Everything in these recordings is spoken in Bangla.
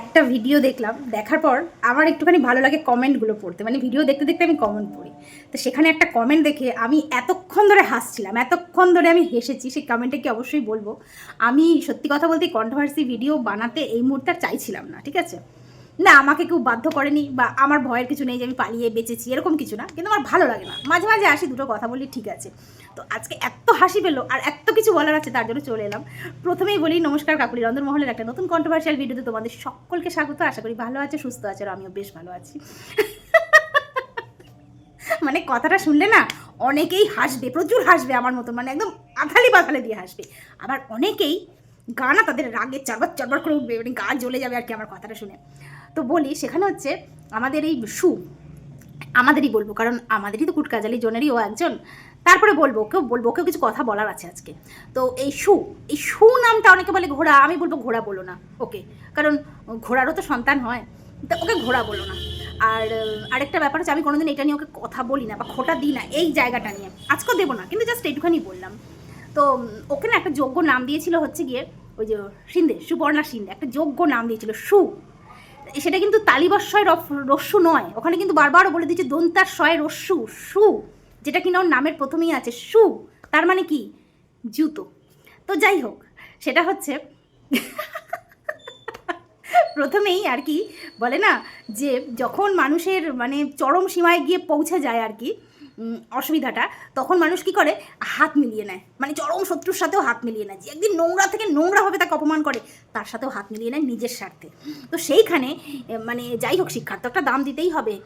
একটা ভিডিও দেখলাম, দেখার পর আমার একটুখানি ভালো লাগে কমেন্টগুলো পড়তে। মানে ভিডিও দেখতে দেখতে আমি কমেন্ট পড়ি। তো সেখানে একটা কমেন্ট দেখে আমি এতক্ষণ ধরে হাসছিলাম, এতক্ষণ ধরে আমি হেসেছি, সেই কমেন্টে কি অবশ্যই বলব? আমি সত্যি কথা বলতে কন্ট্রোভার্সি ভিডিও বানাতে এই মুহূর্তে চাইছিলাম না, ঠিক আছে? না, আমাকে কেউ বাধ্য করেনি বা আমার ভয়ের কিছু নেই যে আমি পালিয়ে বেঁচেছি, এরকম কিছু না। কিন্তু আমার ভালো লাগে না। মাঝে মাঝে আসি, দুটো কথা বলি, ঠিক আছে। তো আজকে এত হাসি পেল আর এত কিছু বলার আছে, তার জন্য চলে এলাম। প্রথমেই বলি, নমস্কার কাকুলি রন্ধনমহলের একটা নতুন কন্ট্রোভার্সিয়াল ভিডিওতে তোমাদের সকলকে স্বাগত। আশা করি ভালো আছে, সুস্থ আছে, আর আমিও বেশ ভালো আছি। মানে কথাটা শুনলে না, অনেকেই হাসবে, প্রচুর হাসবে আমার মতন মানে একদম আথালি বাথালে দিয়ে হাসবে। আবার অনেকেই গানা তাদের রাগে চারবার চারবার করে উঠবে মানে গা জ্বলে যাবে আর কি আমার কথাটা শুনে। তো বলি, সেখানে হচ্ছে আমাদের এই সু, আমাদেরই বলব, কারণ আমাদেরই তো কুটকাজালি, জনেরই ও একজন। তারপরে বলব কেউ বলব কেউ কিছু কথা বলার আছে আজকে। তো এই সু এই সু নামটা অনেকে বলে ঘোড়া, আমি বলব ঘোড়া বলো না, ওকে। কারণ ঘোড়ারও তো সন্তান হয়, তো ওকে ঘোড়া বলো না। আর, আরেকটা ব্যাপার হচ্ছে, আমি কোনোদিন এটা নিয়ে ওকে কথা বলি না বা খোটা দিই না এই জায়গাটা নিয়ে। আজকেও দেবো না, কিন্তু জাস্ট এইটুখানি বললাম। তো, ওকে না একটা যোগ্য নাম দিয়েছিল হচ্ছে গিয়ে, ওই যে সিন্ধে, সুবর্ণা সিন্ধে, একটা যোগ্য নাম দিয়েছিল সু। সেটা কিন্তু তালিবস্বয় রস্যু নয়। ওখানে কিন্তু বারবারও বলে দিচ্ছে দন্তার শয় রস্যু, সু। যেটা কিনা ওর নামের প্রথমেই আছে, সু। তার মানে কি? জুতো। তো যাই হোক, সেটা হচ্ছে প্রথমেই আর কি বলে না যে, যখন মানুষের মানে চরম সীমায় গিয়ে পৌঁছে যায় আর কি অসুবিধাটা, তখন মানুষ কি করে? হাত মিলিয়ে নেয়। মানে চরম শত্রুর সাথেও হাত মিলিয়ে নেয়। যে একদিন নোংরা থেকে নোংরাভাবে তাকে অপমান করে, তার সাথেও হাত মিলিয়ে নেয় নিজের স্বার্থে। তো সেইখানে মানে যাই হোক, শিক্ষার তো একটা দাম দিতেই হবে।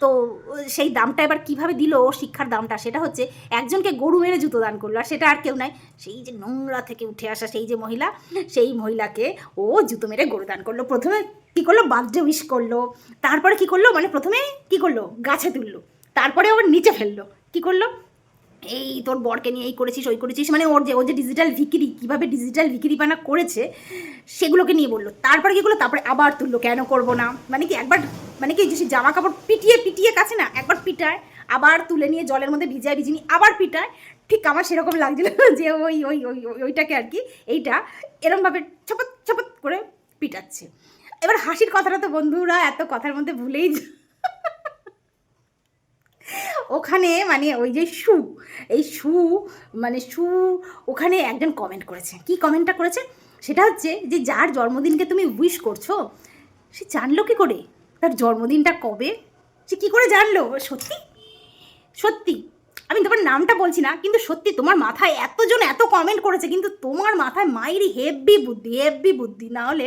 তো সেই দামটা এবার কীভাবে দিল শিক্ষার দামটা, সেটা হচ্ছে একজনকে গরু মেরে জুতো দান করল, আর সেটা আর কেউ নয় সেই যে নোংরা থেকে উঠে আসা সেই যে মহিলা, সেই মহিলাকে ও জুতো মেরে গরু দান করল। প্রথমে কী করল? বার্থডে উইশ করল। তারপরে কি করল? মানে প্রথমে কি করল? গাছে তুললো। তারপরে আবার নিচে ফেলল। কি করল? এই তোর বরকে নিয়ে এই করেছিস, ওই করেছিস মানে ওর যে ও যে ডিজিটাল ভিকিরি, কীভাবে ডিজিটাল ভিকিরিপানা করেছে, সেগুলোকে নিয়ে বলল। তারপরে কী করল? তারপরে আবার তুললো, কেন করব না? মানে কি একবার মানে কি যে জামা কাপড় পিটিয়ে পিটিয়ে কাছে না, একবার পিটায়, আবার তুলে নিয়ে জলের মধ্যে ভিজায় ভিজিনি আবার পিটায়। ঠিক আমার সেরকম লাগছিল যে ওই ওই ওই, ওই- ওইটাকে আর কি, এইটা এরমভাবে ছপত ছপত করে পিটাচ্ছে। এবার হাসির কথাটা তো বন্ধুরা, এত কথার মধ্যে ভুলেই ওখানে মানে ওই যে শু এই শু মানে শু ওখানে একজন কমেন্ট করেছে। কি কমেন্টটা করেছে? সেটা হচ্ছে যে যার জন্মদিনকে তুমি উইশ করছ, সে জানলো কি করে? তার জন্মদিনটা কবে? সে কি করে জানলো? সত্যি? সত্যি। আমি তোমার নামটা বলছি না, কিন্তু সত্যি তোমার মাথায় এতজন এত কমেন্ট করেছে, কিন্তু তোমার মাথায় মাইরি হেভি বুদ্ধি হেভি বুদ্ধি। না হলে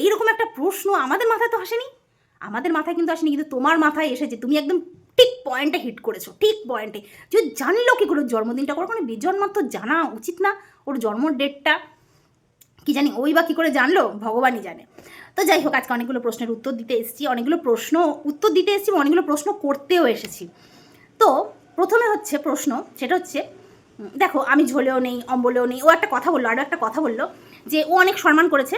এইরকম একটা প্রশ্ন আমাদের মাথায় তো আসেনি। আমাদের মাথায় কিন্তু আসেনি, কিন্তু তোমার মাথায় এসেছে। তুমি একদম ঠিক পয়েন্টে হিট করেছ, ঠিক পয়েন্টে। যে জানলো কি করে জন্মদিনটা করে কোনো বিজন্মার তো জানা উচিত না ওর জন্ম ডেটটা কি জানি, ওই বা কী করে জানলো, ভগবানই জানে। তো যাই হোক, আজকে অনেকগুলো প্রশ্নের উত্তর দিতে এসেছি, অনেকগুলো প্রশ্ন, উত্তর দিতে এসেছি অনেকগুলো প্রশ্ন করতেও এসেছি। তো প্রথমে হচ্ছে প্রশ্ন, সেটা হচ্ছে দেখো, আমি ঝোলেও নেই, অম্বলেও নেই, ও একটা কথা বলল আরও একটা কথা বলল, যে ও অনেক সম্মান করেছে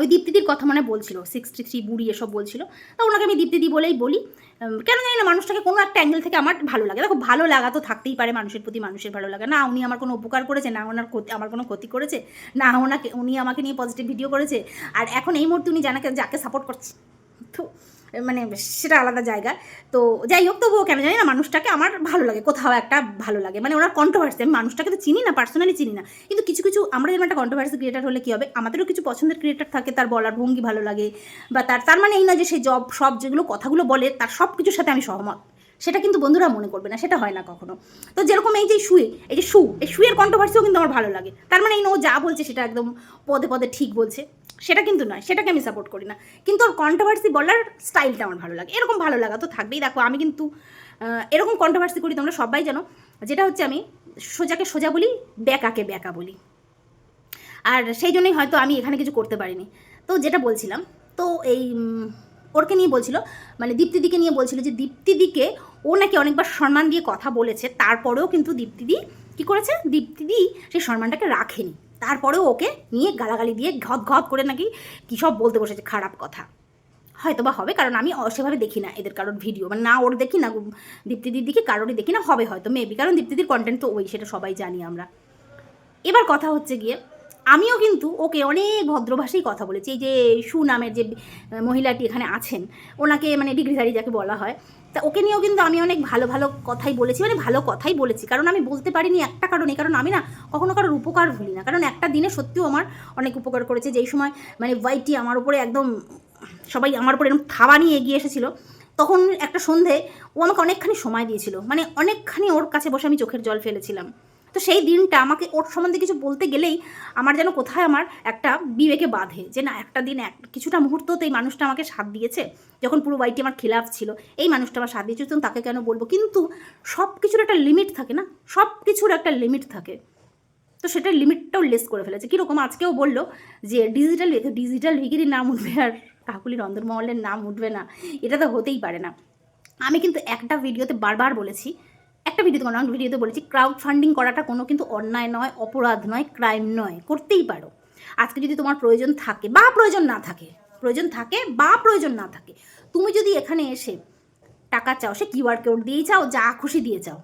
ওই দীপ্তিদির কথা মানে বলছিল সিক্সটি থ্রি বুড়ি এসব বলছিল। তা ওনাকে আমি দীপ্তিদি বলেই বলি কেন জানি না মানুষটাকে কোনো একটা অ্যাঙ্গেল থেকে আমার ভালো লাগে। দেখো, ভালো লাগা তো থাকতেই পারে মানুষের প্রতি, মানুষের ভালো লাগে। না, উনি আমার কোনো উপকার করেছে, না ওনার ক্ষতি, আমার কোনো ক্ষতি করেছে, না ওনাকে, উনি আমাকে নিয়ে পজিটিভ ভিডিও করেছে। আর এখন এই মুহূর্তে উনি জানাকে যাকে সাপোর্ট করছে। তো মানে সেটা আলাদা জায়গা। তো যাই হোক, তবুও কেন জানি না মানুষটাকে আমার ভালো লাগে, কোথাও একটা ভালো লাগে। মানে ওনার কন্ট্রোভার্সি আমি মানুষটাকে তো চিনি না পার্সোনালি চিনি না। কিন্তু কিছু কিছু আমরা যেমন একটা কন্ট্রোভার্সি ক্রিয়েটার হলে কী হবে? আমাদেরও কিছু পছন্দের ক্রিয়েটার থাকে, তার বলার ভঙ্গি ভালো লাগে, বা তার তার মানে এই না যে সে জব সব যেগুলো কথাগুলো বলে, তার সব কিছুর সাথে আমি সহমত। সেটা কিন্তু বন্ধুরা মনে করবে না, সেটা হয় না কখনো। তো যেরকম এই যে শুয়ে, এই যে শু, এই শুয়ের কন্ট্রোভার্সিও কিন্তু আমার ভালো লাগে। তার মানে এই না যা বলছে সেটা একদম পদে পদে ঠিক বলছে। সেটা কিন্তু নয়, সেটাকে আমি সাপোর্ট করি না। কিন্তু ওর কন্ট্রোভার্সি বলার স্টাইলটা আমার ভালো লাগে। এরকম ভালো লাগা তো থাকবেই। দেখো, আমি কিন্তু এরকম কন্ট্রোভার্সি করি, তোমরা সবাই জানো, যেটা হচ্ছে আমি সোজাকে সোজা বলি ব্যাকাকে ব্যাকা বলি। আর সেই জন্যই হয়তো আমি এখানে কিছু করতে পারিনি। তো যেটা বলছিলাম, তো এই ওরকে নিয়ে বলছিল মানে দীপ্তিদিকে নিয়ে বলছিল যে দীপ্তিদিকে ও নাকি অনেকবার সম্মান দিয়ে কথা বলেছে, তারপরেও কিন্তু দীপ্তিদি কী করেছে? দীপ্তিদি সেই সম্মানটাকে রাখেনি। তারপরেও ওকে নিয়ে গালাগালি দিয়ে ঘত ঘত করে নাকি কী সব বলতে বসেছে খারাপ কথা। হয়তো বা হবে, কারণ আমি সেভাবে দেখি না এদের কারোর ভিডিও। মানে না ওর দেখি না দীপ্তিদির দিকে কারোরই দেখি না, হবে হয়তো মেবি কারণ দীপ্তিদির কন্টেন্ট তো ওই, সেটা সবাই জানি আমরা। এবার কথা হচ্ছে গিয়ে আমিও কিন্তু ওকে অনেক ভদ্রভাষেই কথা বলেছি। এই যে সু নামের যে মহিলাটি এখানে আছেন, ওনাকে মানে ডিগ্রিধারী যাকে বলা হয়, তা ওকে নিয়েও কিন্তু আমি অনেক ভালো ভালো কথাই বলেছি মানে ভালো কথাই বলেছি। কারণ আমি বলতে পারিনি একটা কারণে, কারণ আমি না কখনো কারোর উপকার ভুলি না। কারণ একটা দিনে সত্যিও আমার অনেক উপকার করেছে। যেই সময় মানে ওয়াইটি আমার উপরে একদম সবাই আমার উপরে এরকম থাবা নিয়ে এগিয়ে এসেছিল, তখন একটা সন্ধে ও আমাকে অনেকখানি সময় দিয়েছিল। মানে অনেকখানি ওর কাছে বসে আমি চোখের জল ফেলেছিলাম। তো সেই দিনটা আমাকে ওর সম্বন্ধে কিছু বলতে গেলেই আমার যেন কোথায় আমার একটা বিবেকে বাঁধে যে না, একটা দিন এক, কিছুটা মুহূর্ত তো এই মানুষটা আমাকে সাথ দিয়েছে। যখন পুরো বাড়িটি আমার খিলাফ ছিল, এই মানুষটা আমার সাথ দিয়েছে তখন তাকে কেন বলব? কিন্তু সব কিছুর একটা লিমিট থাকে না? সব কিছুর একটা লিমিট থাকে। তো সেটার লিমিটটাও লেস করে ফেলেছে। কীরকম আজকেও বলল যে, ডিজিটাল ডিজিটাল ভিগিরির নাম উঠবে আর কাকুলি রন্ধনমহলের নাম উঠবে না। এটা তো হতেই পারে না। আমি কিন্তু একটা ভিডিওতে বারবার বলেছি একটা ভিডিওতে কোনো ভিডিওতে বলেছি ক্রাউড ফান্ডিং করাটা কোনো কিন্তু অন্যায় নয়, অপরাধ নয় ক্রাইম নয়, করতেই পারো। আজকে যদি তোমার প্রয়োজন থাকে বা প্রয়োজন না থাকে, প্রয়োজন থাকে বা প্রয়োজন না থাকে, তুমি যদি এখানে এসে টাকা চাও, সে কিউআর কোড দিয়েই চাও, যা খুশি দিয়ে চাও,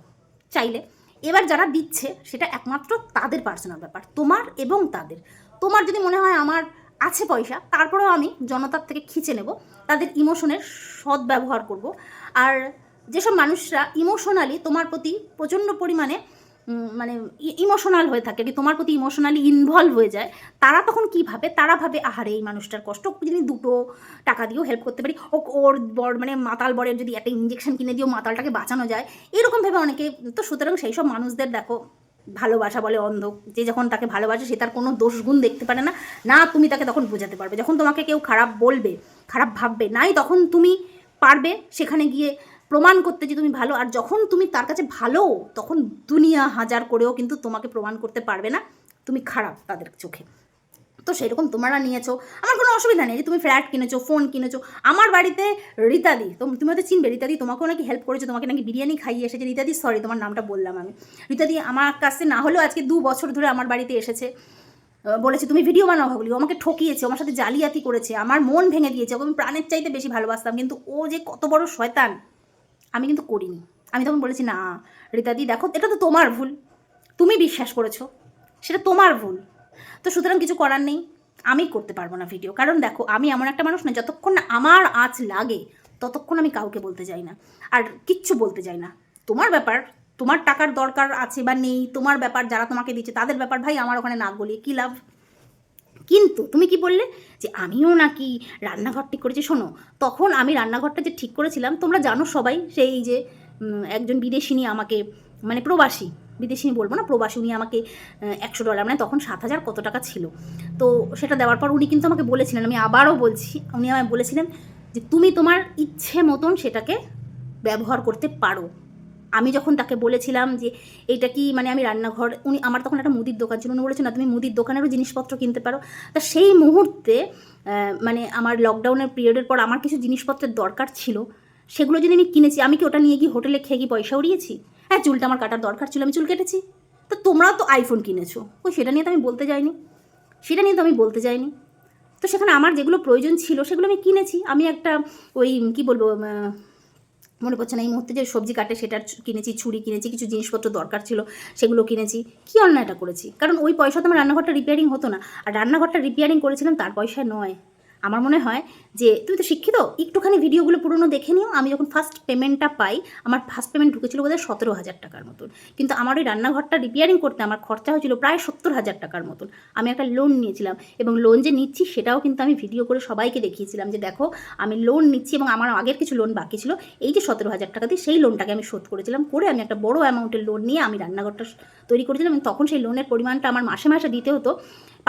চাইলে এবার যারা দিচ্ছে, সেটা একমাত্র তাদের পার্সোনাল ব্যাপার, তোমার এবং তাদের। তোমার যদি মনে হয় আমার আছে পয়সা, তারপরেও আমি জনতার থেকে খিচে নেব, তাদের ইমোশনের সদ্ব্যবহার করব। আর যেসব মানুষরা ইমোশনালি তোমার প্রতি প্রচণ্ড পরিমাণে মানে ইমোশনাল হয়ে থাকে কি তোমার প্রতি ইমোশনালি ইনভলভ হয়ে যায়, তারা তখন কী ভাবে? তারা ভাবে, আহারে, এই মানুষটার কষ্ট, যদি দুটো টাকা দিয়েও হেল্প করতে পারি ও ওর বর মানে মাতাল বরের যদি একটা ইঞ্জেকশন কিনে দিয়েও মাতালটাকে বাঁচানো যায়, এরকম ভেবে অনেকে, তো সুতরাং সেই সব মানুষদের দেখো, ভালোবাসা বলে অন্ধ, যে যখন তাকে ভালোবাসে, সে তার কোনো দোষ গুণ দেখতে পারে না। না, তুমি তাকে তখন বোঝাতে পারবে। যখন তোমাকে কেউ খারাপ বলবে, খারাপ ভাববে, নাই, তখন তুমি পারবে সেখানে গিয়ে প্রমাণ করতে যে তুমি ভালো, আর যখন তুমি তার কাছে ভালো, তখন দুনিয়া হাজার করেও কিন্তু তোমাকে প্রমাণ করতে পারবে না। তুমি খারাপ তাদের চোখে। তো সেরকম তোমরা নিয়েছো। আমার কোনো অসুবিধা নেই যে তুমি ফ্ল্যাট কিনেছো, ফোন কিনেছো। আমার বাড়িতে রীতাদি, তুমি হয়তো চিনবে, রীতাদি তোমাকেও নাকি হেল্প করেছ, তোমাকে নাকি বিরিয়ানি খাইয়ে এসেছে। রীতাদি সরি তোমার নামটা বললাম আমি। রীতাদি, আমার কাছে না হলেও আজকে দু বছর ধরে আমার বাড়িতে এসেছে। বলেছে, তুমি ভিডিও বানাও ভাবলি আমাকে ঠকিয়েছে আমার সাথে জালিয়াতি করেছে। আমার মন ভেঙে দিয়েছে। আমি প্রাণের চাইতে বেশি ভালোবাসতাম। কিন্তু ও যে কত বড় শয়তান আমি কিন্তু করিনি। আমি তখন বলেছি, না রীতাদি দেখো, এটা তো তোমার ভুল। তুমি বিশ্বাস করেছ, সেটা তোমার ভুল। তো সুতরাং কিছু করার নেই। আমি করতে পারব না ভিডিও কারণ দেখো, আমি এমন একটা মানুষ না যতক্ষণ না আমার আঁচ লাগে, ততক্ষণ আমি কাউকে বলতে যাই না। আর কিচ্ছু বলতে যাই না। তোমার ব্যাপার, তোমার টাকার দরকার আছে বা নেই, তোমার ব্যাপার যারা তোমাকে দিচ্ছে, তাদের ব্যাপার ভাই আমার ওখানে না গলিয়ে কী লাভ? কিন্তু তুমি কি বললে? যে আমিও নাকি রান্নাঘর ঠিক করেছি, শোনো, তখন আমি রান্নাঘরটা যে ঠিক করেছিলাম, তোমরা জানো সবাই, সেই যে একজন বিদেশিনী আমাকে মানে প্রবাসী, বিদেশিনী বলব না, প্রবাসী, উনি আমাকে একশো ডলার মানে তখন সাত হাজার কত টাকা ছিল। তো সেটা দেওয়ার পর উনি কিন্তু আমাকে বলেছিলেন, আমি আবারও বলছি, উনি আমায় বলেছিলেন যে তুমি তোমার ইচ্ছে মতন সেটাকে ব্যবহার করতে পারো। আমি যখন তাকে বলেছিলাম যে, এইটা কি মানে আমি রান্নাঘর? উনি, আমার তখন একটা মুদির দোকান ছিল। উনি বলেছেন, না, তুমি মুদির দোকানেরও জিনিসপত্র কিনতে পারো। তা সেই মুহূর্তে মানে আমার লকডাউনের পিরিয়ডের পর আমার কিছু জিনিসপত্রের দরকার ছিল। সেগুলো যদি আমি কিনেছি, আমি কি ওটা নিয়ে গিয়ে হোটেলে খেয়ে গিয়ে পয়সা উড়িয়েছি? হ্যাঁ চুলটা আমার কাটার দরকার ছিল, আমি চুল কেটেছি। তো তোমরাও তো আইফোন কিনেছো। ওই সেটা নিয়ে তো আমি বলতে যাইনি। সেটা নিয়ে তো আমি বলতে যাইনি। তো সেখানে আমার যেগুলো প্রয়োজন ছিল, সেগুলো আমি কিনেছি। আমি একটা ওই, কি বলব মনে পড়ছে না, এই মুহূর্তে যে সবজি কাটে সেটা কিনেছি, ছুরি কিনেছি, কিছু জিনিসপত্র দরকার ছিল, সেগুলো কিনেছি। কি অন্যায়টা করেছি? কারণ ওই পয়সা তো আমার রান্নাঘরটা রিপেয়ারিং হতো না। আর রান্নাঘরটা রিপেয়ারিং করেছিলাম, তার পয়সায় নয়। আমার মনে হয় যে তুমি তো শিক্ষিত, একটুখানি ভিডিওগুলো পুরনো দেখে নিও। আমি যখন ফার্স্ট পেমেন্টটা পাই, আমার ফার্স্ট পেমেন্ট ঢুকেছিল বোধহয় সতেরো হাজার টাকার মতন। কিন্তু আমার ওই রান্নাঘরটা রিপেয়ারিং করতে আমার খরচা হয়েছিল প্রায় সত্তর হাজার টাকার মতন। আমি একটা লোন নিয়েছিলাম এবং লোন যে নিচ্ছি সেটাও কিন্তু আমি ভিডিও করে সবাইকে দেখিয়েছিলাম যে দেখো, আমি লোন নিচ্ছি এবং আমার আগের কিছু লোন বাকি ছিল। এই যে সতেরো হাজার টাকা দিয়ে সেই লোনটাকে আমি শোধ করেছিলাম, করে আমি একটা বড় অ্যামাউন্টের লোন নিয়ে আমি রান্নাঘরটা তৈরি করেছিলাম এবং তখন সেই লোনের পরিমাণটা আমার মাসে মাসে দিতে হতো।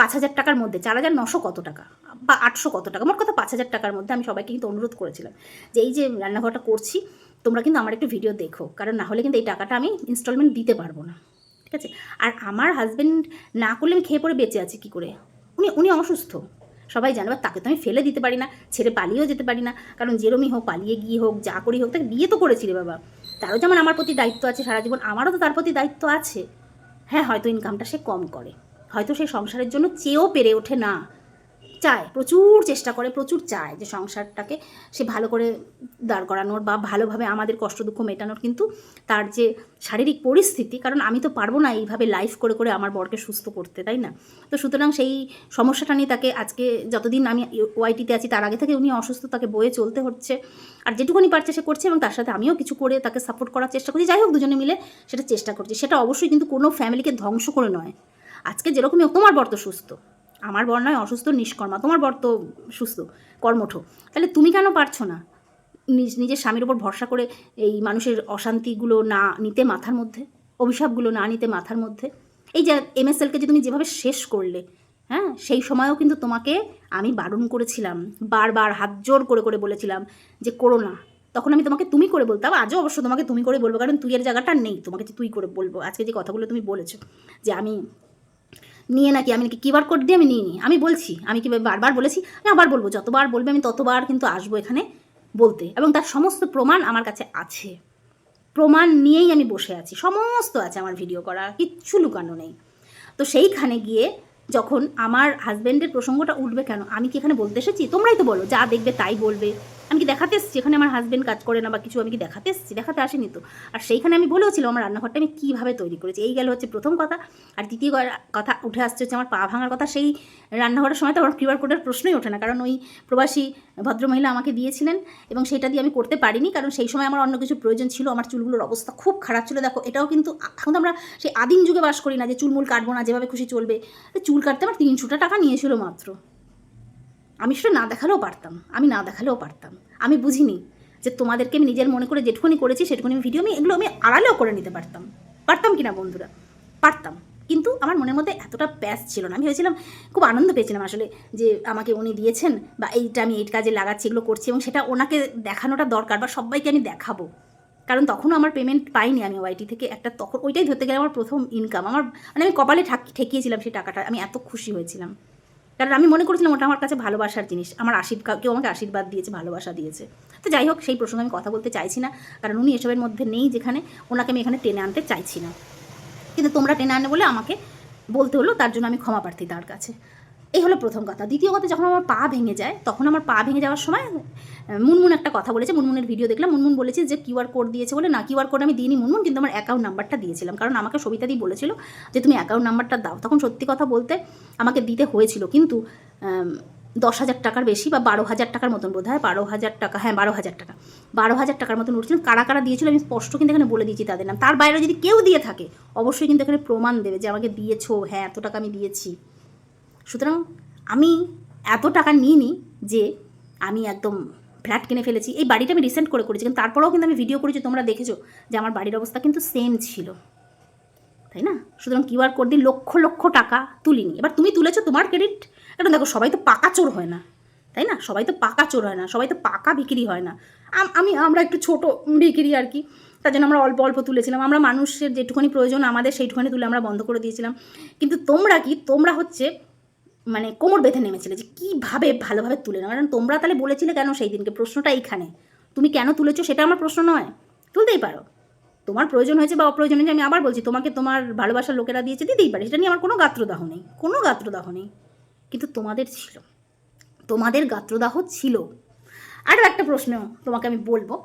পাঁচ হাজার টাকার মধ্যে, চার হাজার নশো কত টাকা? বা আটশো কত টাকা? মোট কথা পাঁচ হাজার টাকার মধ্যে আমি সবাইকে কিন্তু অনুরোধ করেছিলাম যে এই যে রান্নাঘরটা করছি, তোমরা কিন্তু আমার একটু ভিডিও দেখো। কারণ না হলে কিন্তু এই টাকাটা আমি ইনস্টলমেন্ট দিতে পারব না। ঠিক আছে? আর আমার হাজব্যান্ড না করলে আমি খেয়ে পড়ে বেঁচে আছি কী করে? উনি উনি অসুস্থ। সবাই জানে তাকে তো আমি ফেলে দিতে পারি না, ছেড়ে পালিয়েও যেতে পারি না। কারণ যেরমই হোক, পালিয়ে গিয়ে হোক, যা করি হোক, তাকে বিয়ে তো করেছি রে বাবা। তারও যেমন আমার প্রতি দায়িত্ব আছে, সারা জীবন আমারও তো তার প্রতি দায়িত্ব আছে। হ্যাঁ হয়তো ইনকামটা সে কম করে। হয়তো সে সংসারের জন্য চেয়েও পেরে ওঠে না। চায়, প্রচুর চেষ্টা করে, প্রচুর চায় যে সংসারটাকে সে ভালো করে দাঁড় করানোর বা ভালোভাবে আমাদের কষ্ট দুঃখ মেটানোর। কিন্তু তার যে শারীরিক পরিস্থিতি, কারণ আমি তো পারব না এইভাবে লাইফ করে করে আমার বরকে সুস্থ করতে, তাই না? তো সুতরাং সেই সমস্যাটা নিয়ে তাকে আজকে যতদিন আমি ওয়াইটিতে আছি, তার আগে থেকে উনি অসুস্থ, তাকে বয়ে চলতে হচ্ছে। আর যেটুকুনি পারছে সে করছে এবং তার সাথে আমিও কিছু করে তাকে সাপোর্ট করার চেষ্টা করছি। যাই হোক, দুজনে মিলে সেটা চেষ্টা করছি। সেটা অবশ্যই কিন্তু কোনো ফ্যামিলিকে ধ্বংস করে নয়। আজকে যেরকমই তোমার বর তো সুস্থ। আমার বর নয়, অসুস্থ, নিষ্কর্মা। তোমার বর তো সুস্থ, কর্মঠ। তাহলে তুমি কেন পারছ না? নিজ নিজের স্বামীর ওপর ভরসা করে এই মানুষের অশান্তিগুলো না নিতে মাথার মধ্যে, অভিশাপগুলো না নিতে মাথার মধ্যে? এই যে এম এস এলকে যে তুমি যেভাবে শেষ করলে হ্যাঁ? সেই সময়ও কিন্তু তোমাকে আমি বারণ করেছিলাম, বারবার হাত জোর করে করে বলেছিলাম যে করো না। তখন আমি তোমাকে তুমি করে বলতাম, আজও অবশ্য তোমাকে তুমি করে বলব, কারণ তুই এর জায়গাটা নেই, তোমাকে যে তুই করে বলব। আজকে যে কথাগুলো তুমি বলেছ যে আমি নিয়ে নাকি আমি নাকি কিউআর কোড দিয়ে আমি নিয়ে নিই। আমি বলছি, আমি কি বারবার বলেছি? আমি আবার বলব, যতবার বলবে আমি ততবার কিন্তু আসব এখানে বলতে। এবং তার সমস্ত প্রমাণ আমার কাছে আছে। প্রমাণ নিয়েই আমি বসে আছি। সমস্ত আছে আমার ভিডিও করা, কিচ্ছু লুকানো নেই। তো সেইখানে গিয়ে যখন আমার হাজব্যান্ডের প্রসঙ্গটা উঠবে কেন, আমি কি এখানে বলতে এসেছি? তোমরাই তো বলো, যা দেখবে তাই বলবে। আমি কি দেখাতে এসেছি? এখানে আমার হাজব্যান্ড কাজ করে না বা কিছু, আমি কি দেখাতে এসেছি? দেখাতে আসেনি তো? আর সেইখানে আমি বলেওছিলাম, আমার রান্নাঘরটা আমি কীভাবে তৈরি করেছি? এই গেল হচ্ছে প্রথম কথা। আর দ্বিতীয় কথা উঠে আসছে হচ্ছে আমার পা ভাঙার কথা। সেই রান্নাঘরের সময় তো আমার কিউআর কোডের প্রশ্নই ওঠে না। কারণ ওই প্রবাসী ভদ্রমহিলা আমাকে দিয়েছিলেন এবং সেটা দিয়ে আমি করতে পারিনি। কারণ সেই সময় আমার অন্য কিছু প্রয়োজন ছিল। আমার চুলগুলোর অবস্থা খুব খারাপ ছিল। দেখো, এটাও কিন্তু এখন তো আমরা সেই আদিম যুগে বাস করি না যে চুলমুল কাটবো না, যেভাবে খুশি চলবে। চুল কাটতে আমার তিনশোটা টাকা নিয়েছিল মাত্র। আমি সেটা না দেখালেও পারতাম, আমি না দেখালেও পারতাম। আমি বুঝিনি যে তোমাদেরকে আমি নিজের মনে করে যেটুকুনি করেছি, সেটুকুনি আমি ভিডিও আমি এগুলো আমি আড়ালেও করে নিতে পারতাম। পারতাম কি না বন্ধুরা? পারতাম। কিন্তু আমার মনের মধ্যে এতটা প্যাস ছিল না। আমি ভেবেছিলাম, খুব আনন্দ পেয়েছিলাম আসলে যে আমাকে উনি দিয়েছেন বা এইটা আমি এই কাজে লাগাচ্ছি, এগুলো করছি এবং সেটা ওনাকে দেখানোটা দরকার বা সবাইকে আমি দেখাবো। কারণ তখনও আমার পেমেন্ট পাইনি আমি ওয়াইটি থেকে একটা, তখন ওইটাই ধরতে গেলে আমার প্রথম ইনকাম আমার মানে আমি কপালে ঠাক ঠেকিয়েছিলাম সেই টাকাটা। আমি এত খুশি হয়েছিলাম। কারণ আমি মনে করেছিলাম ওটা আমার কাছে ভালোবাসার জিনিস। আমার আশীর্বাদ, কেউ আমাকে আশীর্বাদ দিয়েছে, ভালোবাসা দিয়েছে। তো যাই হোক, সেই প্রসঙ্গে আমি কথা বলতে চাইছি না, কারণ উনি এসবের মধ্যে নেই যেখানে ওনাকে আমি এখানে টেনে আনতে চাইছি না। কিন্তু তোমরা টেনে আনে বলে আমাকে বলতে হলো, তার জন্য আমি ক্ষমা প্রার্থী তার কাছে। এই হলো প্রথম কথা। দ্বিতীয় কথা, যখন আমার পা ভেঙে যায়, তখন আমার পা ভেঙে যাওয়ার সময় মুনমুন একটা কথা বলেছে, মুনমুনের ভিডিও দেখলাম, মুনমুন বলেছে যে কিউআর কোড দিয়েছে বলে, না কিউআর কোড আমি দিইনি মুনমুন, কিন্তু আমার অ্যাকাউন্ট নাম্বারটা দিয়েছিলাম। কারণ আমাকে সবিতা দি বলেছিল যে, তুমি অ্যাকাউন্ট নাম্বারটা দাও। তখন সত্যি কথা বলতে আমাকে দিতে হয়েছিল, কিন্তু দশ হাজার টাকার বেশি বা বারো হাজার টাকার মতন বোধ হয় বারো হাজার টাকা হ্যাঁ বারো হাজার টাকা, বারো হাজার টাকার মতন উঠছিল। কারা কারা দিয়েছিল আমি স্পষ্ট কিন্তু এখানে বলে দিয়েছি তাদের নাম। তার বাইরে যদি কেউ দিয়ে থাকে, অবশ্যই কিন্তু এখানে প্রমাণ দেবে যে আমাকে দিয়েছ হ্যাঁ এত টাকা আমি দিয়েছি। সুতরাং আমি এত টাকা নিইনি যে আমি একদম ফ্ল্যাট কিনে ফেলেছি। এই বাড়িটা আমি রিসেন্ট করে করেছি, কিন্তু তারপরেও কিন্তু আমি ভিডিও করেছি, তোমরা দেখেছ যে আমার বাড়ির অবস্থা কিন্তু সেম ছিল। তাই না? সুতরাং কিউআর কোড দিয়ে লক্ষ লক্ষ টাকা তুলিনি। এবার তুমি তুলেছো তোমার ক্রেডিট কারণ দেখো, সবাই তো পাকা চোর হয় না। তাই না? সবাই তো পাকা চোর হয় না, সবাই তো পাকা বিক্রি হয় না। আমি আমরা একটু ছোট বিক্রি আর কি। তার জন্য আমরা অল্প অল্প তুলেছিলাম। আমরা মানুষের যেটুখানি প্রয়োজন আমাদের সেইটুখানি তুলে আমরা বন্ধ করে দিয়েছিলাম। কিন্তু তোমরা কি? তোমরা হচ্ছে মানে কোমর বেঁধে নেমেছিলে যে কীভাবে ভালোভাবে তুলে নেওয়া? কারণ তোমরা তাহলে বলেছিলে কেন সেই দিনকে প্রশ্নটা এইখানে। তুমি কেন তুলেছো সেটা আমার প্রশ্ন নয়। তুলতেই পারো। তোমার প্রয়োজন হয়েছে বা অপ্রয়োজন হয়েছে আমি আবার বলছি, তোমাকে তোমার ভালোবাসার লোকেরা দিয়েছে, দিতেই পারে। সেটা নিয়ে আমার কোনো গাত্রদাহ নেই। কোনো গাত্রদাহ নেই। কিন্তু তোমাদের ছিল। তোমাদের গাত্রদাহ ছিল। আরও একটা প্রশ্ন তোমাকে আমি বলব।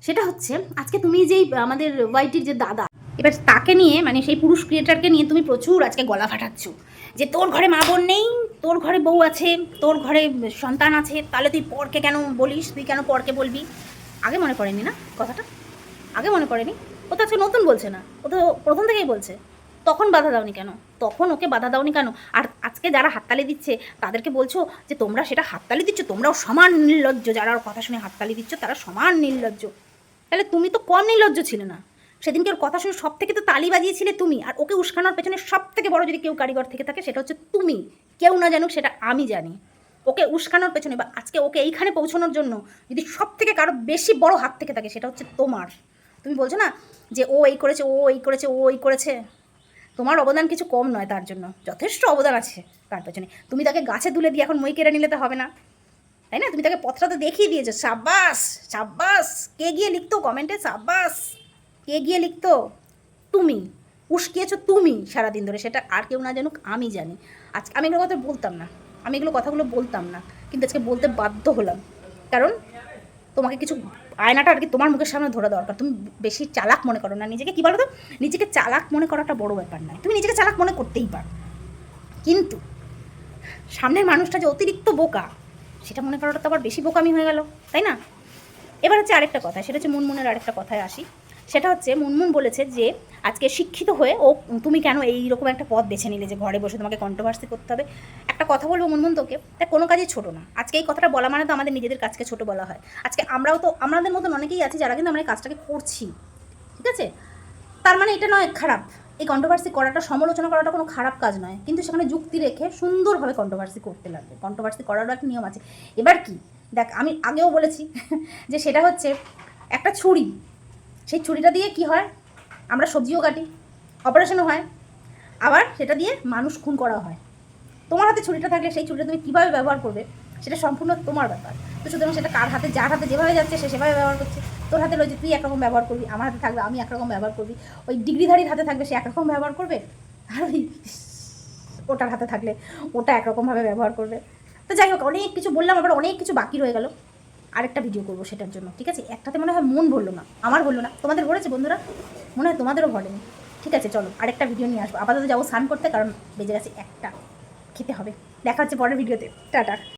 সেটা হচ্ছে, আজকে তুমি যেই আমাদের ওয়াইটির যে দাদা এবার তাকে নিয়ে মানে সেই পুরুষ ক্রিয়েটারকে নিয়ে তুমি প্রচুর আজকে গলা ফাটাচ্ছ। যে তোর ঘরে মা বোন নেই, তোর ঘরে বউ আছে, তোর ঘরে সন্তান আছে, তাহলে তুই পরকে কেন বলিস? তুই কেন পরকে বলবি? আগে মনে করেনি না কথাটা? আগে মনে করেনি? ও তো আজকে নতুন বলছে না। ও তো প্রথম থেকেই বলছে। তখন বাধা দাওনি কেন? তখন ওকে বাধা দাওনি কেন? আর আজকে যারা হাততালি দিচ্ছে, তাদেরকে বলছো যে তোমরা সেটা হাততালি দিচ্ছ? তোমরাও সমান নির্লজ্জ। যারা ওর কথা শুনে হাততালি দিচ্ছ, তারা সমান নির্লজ্জ। তাহলে তুমি তো কম নির্লজ্জ ছিলে না। সেদিনকে ওর কথা শুনে সব থেকে তো তালি বাজিয়েছিলে তুমি, আর ওকে উস্কানোর পেছনে সব থেকে বড় যদি কেউ কারিগর থেকে থাকে সেটা হচ্ছে তুমি। কেউ না জানুক সেটা আমি জানি। ওকে উস্কানোর পেছনে বা আজকে ওকে এইখানে পৌঁছানোর জন্য যদি সব থেকে কারও বেশি বড় হাত থেকে থাকে সেটা হচ্ছে তোমার। তুমি বলছো না যে ও এই করেছে, ও এই করেছে, ও এই করেছে। তোমার অবদান কিছু কম নয় তার জন্য, যথেষ্ট অবদান আছে তার পেছনে। তুমি তাকে গাছে তুলে দিয়ে এখন মই কেড়ে নিলে তো হবে না। তাই না? তুমি তাকে তো দেখিয়ে দিয়েছ, সাব্বাস সাব্বাস। কে গিয়ে লিখতো কমেন্টে? সাব্বাস। কে গিয়ে লিখতো, তুমি, উস্কিয়েছো তুমি সারাদিন ধরে। সেটা আর কেউ না জানুক, আমি জানি। আজকে আমি এগুলো কথা বলতাম না। আমি এগুলো কথাগুলো বলতাম না। কিন্তু আজকে বলতে বাধ্য হলাম। কারণ তোমাকে কিছু আয়নাটা আর কি তোমার মুখের সামনে ধরা দরকার। তুমি বেশি চালাক মনে করো না নিজেকে। কী বলো তো নিজেকে চালাক মনে করাটা বড় ব্যাপার নয়। তুমি নিজেকে চালাক মনে করতেই পারো। কিন্তু সামনের মানুষটা যে অতিরিক্ত বোকা, সেটা মনে করাটা তো আবার বেশি বোকামি হয়ে গেল, তাই না? এবার হচ্ছে আরেকটা কথা, সেটা হচ্ছে মন মনের আরেকটা কথায় আসি। সেটা হচ্ছে মুনমুন বলেছে যে আজকে শিক্ষিত হয়ে ও তুমি কেন এইরকম একটা পথ বেছে নিলে যে ঘরে বসে তোমাকে কন্ট্রোভার্সি করতে হবে? একটা কথা বলব মুনমুন তোকে তা কোনো কাজই ছোট না। আজকে এই কথাটা বলা মানে তো আমাদের নিজেদের কাজকে ছোট বলা হয়। আজকে আমরাও তো, আমাদের মতন অনেকেই আছি যারা কিন্তু আমরা এই কাজটাকে করছি, ঠিক আছে? তার মানে এটা নয় খারাপ। এই কন্ট্রোভার্সি করাটা, সমালোচনা করাটা কোনো খারাপ কাজ নয়। কিন্তু সেখানে যুক্তি রেখে সুন্দরভাবে কন্ট্রোভার্সি করতে লাগবে। কন্ট্রোভার্সি করারও একটা নিয়ম আছে। এবার কি? দেখ আমি আগেও বলেছি যে সেটা হচ্ছে একটা ছুরি। সেই ছুরিটা দিয়ে কি হয়? আমরা সবজিও কাটি অপারেশনও হয়, আবার সেটা দিয়ে মানুষ খুন করা হয়। তোমার হাতে ছুরিটা থাকলে সেই ছুরিটা তুমি কীভাবে ব্যবহার করবে? সেটা সম্পূর্ণ তোমার ব্যাপার। তো সুতরাং সেটা কার হাতে, যার হাতে যেভাবে যাচ্ছে, সে সেভাবে ব্যবহার করছে। তোর হাতে রয়েছে, তুই একরকম ব্যবহার করবি, আমার হাতে থাকবে, আমি একরকম ব্যবহার করবি। ওই ডিগ্রিধারীর হাতে থাকবে, সে একরকম ব্যবহার করবে? আর ওই ওটার হাতে থাকলে ওটা একরকমভাবে ব্যবহার করবে। তো যাই হোক, অনেক কিছু বললাম, আবার অনেক কিছু বাকি রয়ে গেল। আরেকটা ভিডিও করব সেটার জন্য, ঠিক আছে? একটাতে মনে হয় মন ভরলো না, আমার ভরলো না, তোমাদের ভরেছে বন্ধুরা? মনে হয় তোমাদেরও ভরেনি, ঠিক আছে? চলো, আরেকটা ভিডিও নিয়ে আসব। আপাতত যাব স্নান করতে, কারণ বেজে গেছে একটা, খেতে হবে। দেখা হচ্ছে পরের ভিডিওতে টাটা।